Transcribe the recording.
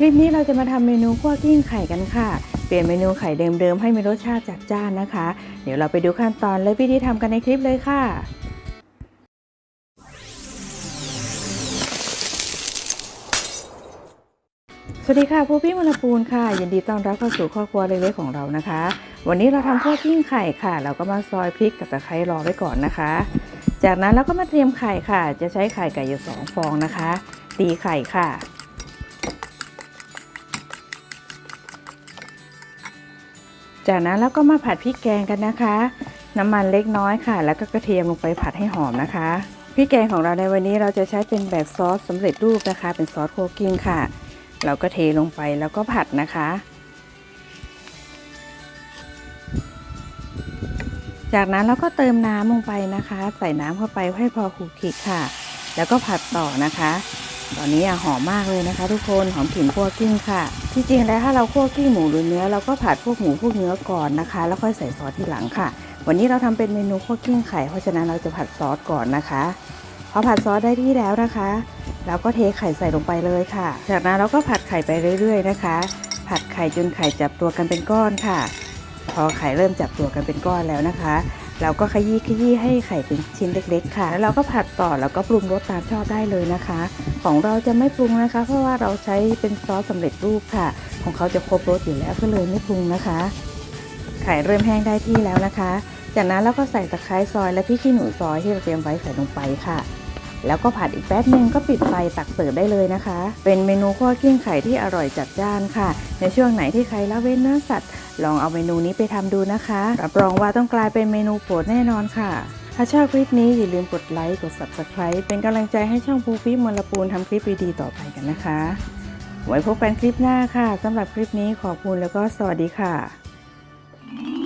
คลิปนี้เราจะมาทำเมนูคั่วกิ้งไข่กันค่ะ เปลี่ยนเมนูไข่เดิมๆ ให้มีรสชาติจัดจ้านนะคะ เดี๋ยวเราไปดูขั้นตอนและวิธีทำกันในคลิปเลยค่ะสวัสดีค่ะผู้พี่มลปูนค่ะ ยินดีต้อนรับเข้าสู่ครอบครัวเล็กๆของเรานะคะ วันนี้เราทำคั่วกิ้งไข่ค่ะ เราก็มาซอยพริกกับตะไคร้รอไว้ก่อนนะคะ จากนั้นเราก็มาเตรียมไข่ค่ะ จะใช้ไข่ไก่อยู่สองฟองนะคะ ตีไข่ค่ะ จากนั้นเราก็มาผัดพริกแกงกันนะคะ น้ำมันเล็กน้อยค่ะ แล้วก็กระเทียมลงไปผัดให้หอมนะคะพริกแกงของเราในวันนี้เราจะใช้เป็นแบบซอสสำเร็จรูปนะคะ เป็นซอสโคกิ้งค่ะ เราก็เทลงไปแล้วก็ผัดนะคะ จากนั้นเราก็เติมน้ำลงไปนะคะ ใส่น้ำเข้าไปให้พอคลุกคลิกค่ะ แล้วก็ผัดต่อนะคะ ตอนนี้หอมมากเลยนะคะ ทุกคนหอมกลิ่นคั่วกิ้งค่ะ ที่จริงแล้วถ้าเราคั่วกิ้งหมูหรือเนื้อเราก็ผัดพวกหมูพวกเนื้อก่อนนะคะ แล้วค่อยใส่ซอสทีหลังค่ะ วันนี้เราทำเป็นเมนูคั่วกิ้งไข่เพราะฉะนั้นเราจะผัดซอสก่อนนะคะพอผัดซอสได้ที่แล้วนะคะเราก็เทไข่ใส่ลงไปเลยค่ะ จากนั้นเราก็ผัดไข่ไปเรื่อย ๆ นะคะ ผัดไข่จนไข่จับตัวกันเป็นก้อนค่ะ พอไข่เริ่มจับตัวกันเป็นก้อนแล้วนะคะ เราก็ขยี้ขยี้ให้ไข่เป็นชิ้นเล็ก ๆ ค่ะ แล้วเราก็ผัดต่อแล้วก็ปรุงรสตามชอบได้เลยนะคะ ของเราจะไม่ปรุงนะคะ เพราะว่าเราใช้เป็นซอสสำเร็จรูปค่ะ ของเขาจะครบรสอยู่แล้วก็เลยไม่ปรุงนะคะ ไข่เริ่มแห้งได้ที่แล้วนะคะ จากนั้นเราก็ใส่ตะไคร้ซอยและพริกขี้หนูซอยที่เราเตรียมไว้ใส่ลงไปค่ะ แล้วก็ผัดอีกแป๊บนึงก็ปิดไฟตักเสิร์ฟได้เลยนะคะ เป็นเมนูคั่วกิ้งไข่ที่อร่อยจัดจ้านค่ะ ในช่วงไหนที่ใครละเว้นเนื้อสัตว์ ลองเอาเมนูนี้ไปทำดูนะคะ รับรองว่าต้องกลายเป็นเมนูโปรดแน่นอนค่ะ ถ้าชอบคลิปนี้อย่าลืมกดไลค์ กด subscribe เป็นกำลังใจให้ช่องภูฟิมลปูนทำคลิปดีๆต่อไปกันนะคะ ไว้พบกันคลิปหน้าค่ะสำหรับคลิปนี้ขอบคุณแล้วก็สวัสดีค่ะ